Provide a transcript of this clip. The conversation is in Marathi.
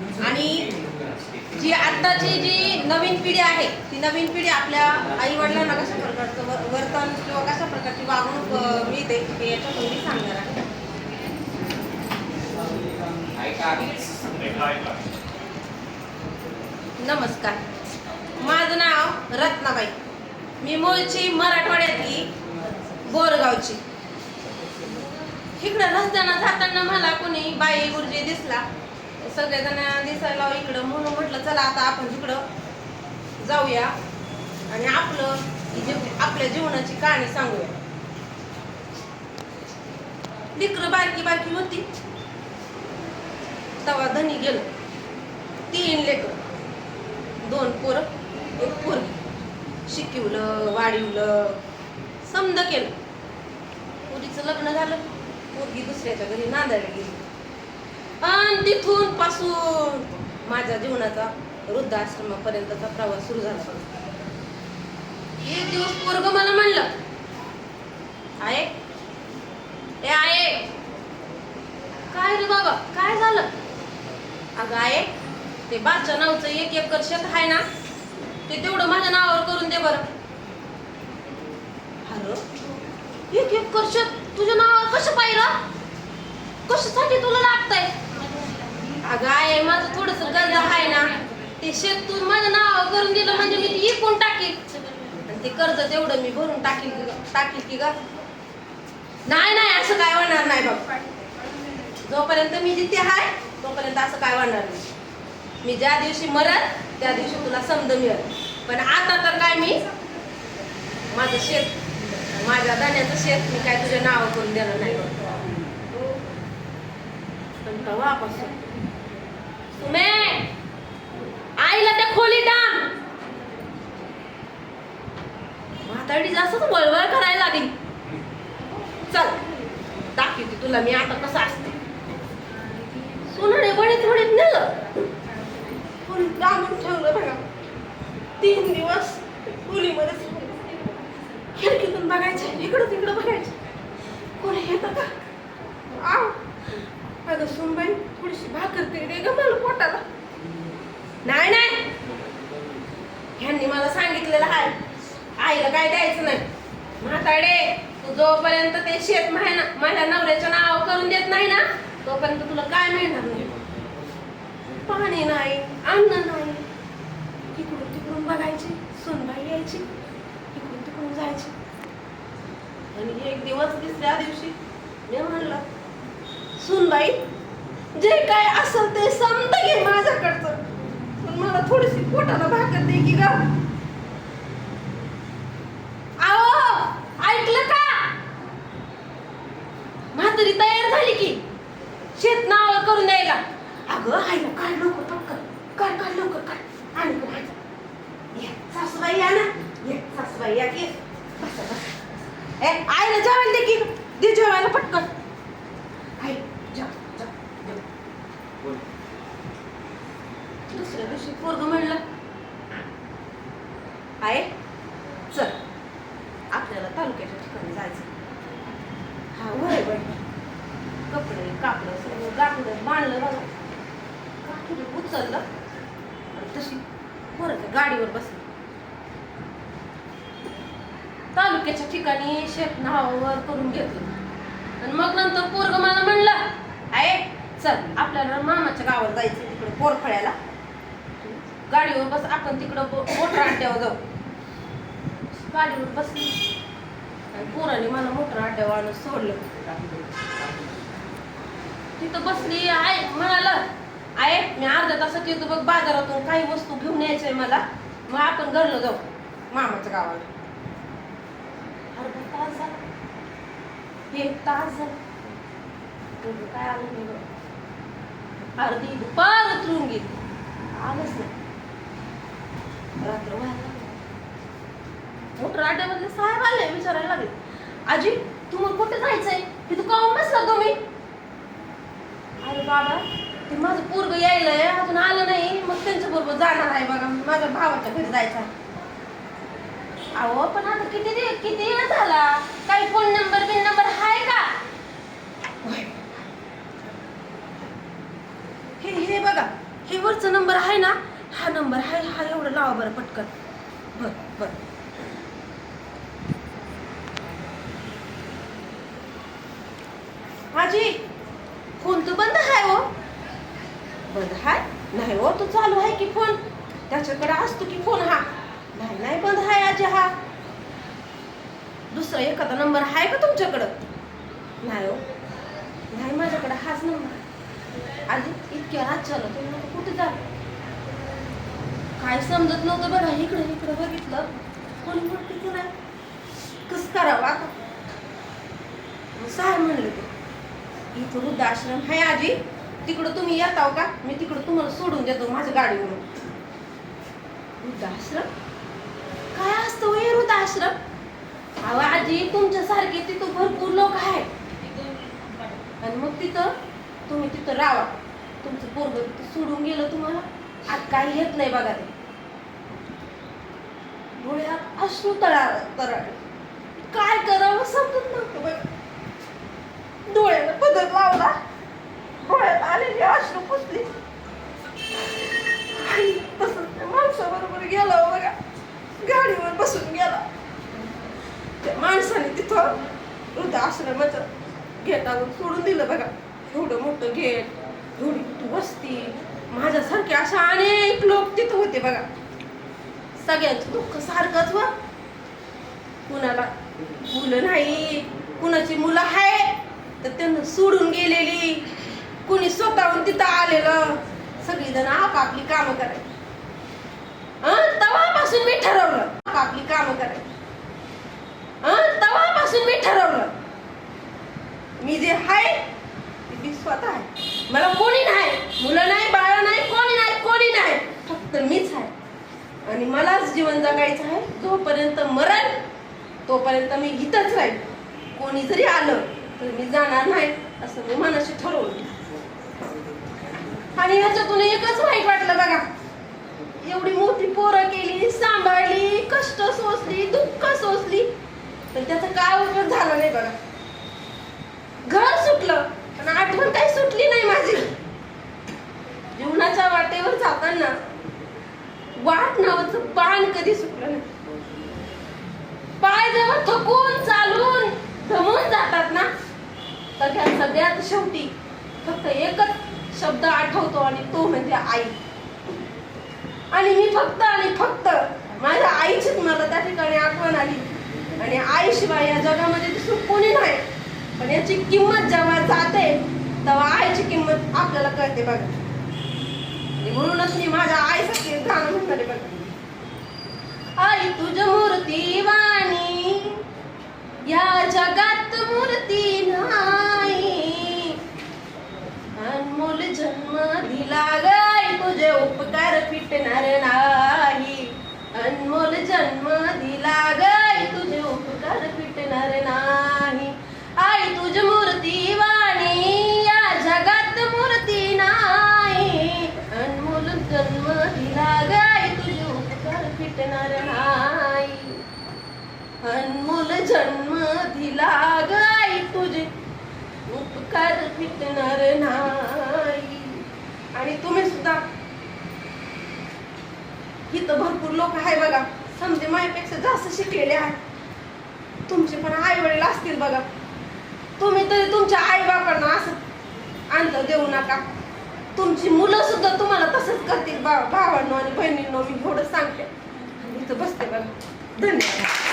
आणि जी आत्ताची जी नवीन पिढी आहे ती नवीन पिढी आपल्या आई वडिलांना कशा प्रकारचं वर्तन किंवा कशा प्रकारची वागणूक मिळते हे याच्यातून मी सांगणार आहे. नमस्कार. माझं नाव रत्नाबाई. मी मूळची मराठवाड्यातली बोरगावची. इकडं रस्त्यानं जाताना मला कोणी बाई गुरुजी दिसला. सगळेजण दिसायला इकडं. म्हणून म्हटलं चला आता आपण तिकडं जाऊया आणि आपलं आपल्या जीवनाची कहाणी सांगूया. लेकरं बारकी बारकी होती. तवा धनी गेलो. तीन लेकर. दोन पोरं एक पोरगी. शिकवलं वाढिवलं समद केलं. पोरीचं लग्न झालं. पोरगी दुसऱ्याच्या घरी नांदायला गेली. आणि तिथून पासून माझ्या जीवनाचा वृद्धाश्रमापर्यंतचा प्रवास सुरू झाला. एक दिवस पोरग मला म्हणलं आहे? ए आहे. काय रे बाबा? काय झालं? अगं आहे. ते बादशा नावचं एक एकर शेत आहे ना ते तेवढं माझ्या नावावर करून दे बरं. अरे एक एकर शेत तुझ्या नावावर कसं पाहिलं? कशासाठी तुला लागतंय? अगं आहे माझं थोडस गरज आहे ना. ते शेत तू माझ्या नावावर करून दिलं म्हणजे मी ती इकून टाकील. आणि ते कर्ज तेवढं मी भरून टाकील की ग- टाकील की ग. नाही नाही असं काय होणार नाही बघ जोपर्यंत मी जिथे आहे तोपर्यंत असं काय होणार नाही. मी ज्या दिवशी मरल त्या दिवशी तुला समज मिळेल. पण आता तर काय मी? माझं शेत माझ्या धान्याचं शेत मी काय तुझ्या नाव करून देणार नाही. पण वापस सुमे आईला त्या खोली टाक. म्हाताडी जास्तच वळवळ करायला लागली. चल दाखवते तुला मी आता कसं असते. सोनडे बडीत थोडीत नेलं खोलीत बांधून ठेवलं बघा तीन दिवस खोलीमध्ये खिडकीतून बघायचे इकडं तिकडं बघायचे कोणी येतं का आव अगं सुनबाई थोडीशी भाकर तरी दे ग मला पोटाला नाही नाही ह्यांनी मला सांगितलेलं आहे आईला काय द्यायचं नाही. म्हाताडे तू जोपर्यंत ते शेत माझ्या माझ्या नवऱ्याच्या नाव करून देत नाही ना तोपर्यंत तुला काय मिळणार नाही. पाणी नाही अन्न नाही. इकडून तिकडून बघायची सुनबाई यायची इकडून तिकडून जायची. आणि एक दिवस दुसऱ्या दिवशी मी म्हणलं सुनबाई जे काय असेल ते समज घे माझ्याकडचं. मला थोडीशी पोटाला भाकर दे की ग. ऐकलं का? म्हातारी तयार झाली की. शेत नाव करून द्यायला. अगं आईला काय लवकर पटकन. काय काय लवकर काय आणि सासूबाई या ना. ये सासूबाई या की. ए आईला जेवायला दे की. दे जेवायला पटकन आई जा जा जेव. दुसऱ्या दिवशी पोरग म्हणलं. आहे चल. आपल्याला तालुक्याच्या ठिकाणी जायचं हा वय वय कपडे कापडं सगळं गाठुड्यात बांधलं बघा. गाठुडं उचललं. आणि तशी परत गाडीवर बसली. तालुक्याच्या ठिकाणी शेत नावावर करून घेतलं. आणि मग नंतर पोरग मला म्हणलं आहे चल आपल्याला मामाच्या गावाला जायचं तिकडे पोरफळ्याला. गाडीवर बस आपण तिकडं मोटर अड्ड्यावर जाऊ. गाडीवर बसली आणि पोराने मला मोटर अड्ड्यावर आणून सोडलं. तिथं बसली आहे म्हणाला आहे मी अर्ध्या तासात येतो बघ बाजारातून काही वस्तू घेऊन यायचंय मला. मग आपण घरला जाऊ मामाच्या गावाला. अर्धा तास झाला. एक तास झाला. काय आलं नाही अर्धी दुपार उतरून गेली आलंच नाही. रात्र मोटर आड्यामधले साहेब आले विचारायला लागले. आजी तुम्हाला कुठे जायचंय? तिथं काऊन बसला तुम्ही? अरे बाबा ते माझं पोरग यायलंय अजून आलं नाही. मग त्यांच्या बरोबर जाणार आहे बघा माझ्या भावाच्या घरी जायचं. अहो पण आता किती दे किती वेळ झाला? काही फोन नंबर बिन नंबर आहे का? हे हे बघा हे वरचा नंबर आहे ना हा नंबर आहे हा एवढं लावा बरं पटकन. बर बर. आजी फोन बंद आहे हो. बंद हाय? नाही हो तो चालू आहे की फोन. त्याच्याकडे असतो की फोन हा. नाही नाही बंद आहे आजी हा. दुसरा एखादा नंबर आहे का तुमच्याकडं? नाही हो. नाही माझ्याकडे हाच नंबर आजी आधी इतक्या रात चालत तुम्ही कुठे जा काय समजत नव्हतं बघा इकडे इकडे बघितलं. कोणी म्हणते नाही? कस करावं आता? मग म्हणलं ते. इथं वृद्धाश्रम आहे आजी. तिकडं तुम्ही येताव का? मी तिकडं तुम्हाला सोडून देतो माझ्या गाडीवरून. वृद्धाश्रम? काय असतं हो हे वृद्धाश्रम? अहो आजी तुमच्यासारखे तिथं भरपूर लोक आहेत. आणि मग तिथं तुम्ही तिथं राहा. तुमचं पोरग तिथं सोडून गेलं तुम्हाला. आज काही येत नाही बघा ते. डोळ्यात अश्रू तळा तरळ काय करावं समजत नव्हतं बघ डोळ्याला पदर लावला. डोळ्यात आलेली अश्रू पुसली. आणि तसंच त्या माणसाबरोबर गेला हो बघा. गाडीवर बसून गेला. त्या माणसाने तिथं वृद्ध आश्रमाचं गेटावर सोडून दिलं बघा. एवढं मोठं गेट. एवढी मोठी वस्ती. माझ्यासारखे अशा अनेक लोक तिथं होते बघा. सगळ्यांचं दुःख सारखंच व. कुणाला मुलं नाही कुणाची मुलं आहे तर त्यांना सोडून गेलेली. कुणी स्वतःहून तिथं आलेलं. सगळीजण आपापली कामं करायची. तवापासून तेव्हापासून मी ठरवलं. आपापली कामं करायची. तवापासून मी ठरवलं. मी जे आहे मी स्वतः आहे. मला कोणी नाही मुलं नाही बाळ नाही कोणी नाही कोणी नाही फक्त मीच आहे. आणि मलाच जीवन जगायचं आहे जोपर्यंत मरण तोपर्यंत मी इथंच राहील कोणी जरी आलं तर मी जाणार नाही असं मी मनाशी ठरवलं. आणि ह्याच्यातून एकच वाईट वाटलं बघा. एवढी मोठी पोरं केली सांभाळली कष्ट सोसली दुःख सोसली. पण त्याचा काय उपयोग झाला नाही बघा. पण आठवण काही सुटली नाही माझी. जीवनाच्या वाटेवर जाताना वाट नावाचं पान कधी सुटलं नाही. पाय जेव्हा थकून चालून धमून जातात ना. तर त्या सगळ्यात शेवटी फक्त एकच शब्द आठवतो आणि तो म्हणजे आई. आणि मी फक्त आणि फक्त माझ्या आईचीच मला त्या ठिकाणी आठवण आली. आणि आईशिवाय या जगामध्ये दुसरं कोणी नाही. पण याची किंमत जेव्हा जाते तेव्हा आईची किंमत आपल्याला कळते बघा. आणि म्हणूनच मी माझ्या आईसाठी गाणं म्हणणारे आहे बघा. आई तुझ मूर्ती वाणी या जगात मूर्ती नाही. अनमोल जन्म दिला गाय तुझे उप येणार नाही अनमोल जन्म दिला गाई तुझे. उपकार फिटणार नाही. आणि तुम्ही सुद्धा. इथं भरपूर लोक आहे बघा. समजे माझ्यापेक्षा जास्त शिकलेले आहेत. तुमचे पण आई वडील असतील बघा. तुम्ही तरी तुमच्या आई बापांना असं अंतर देऊ नका. तुमची मुलं सुद्धा तुम्हाला तसंच करतील बा भावांनो आणि बहिणींनो मी एवढं सांगते. इथं बसते बघा. धन्यवाद.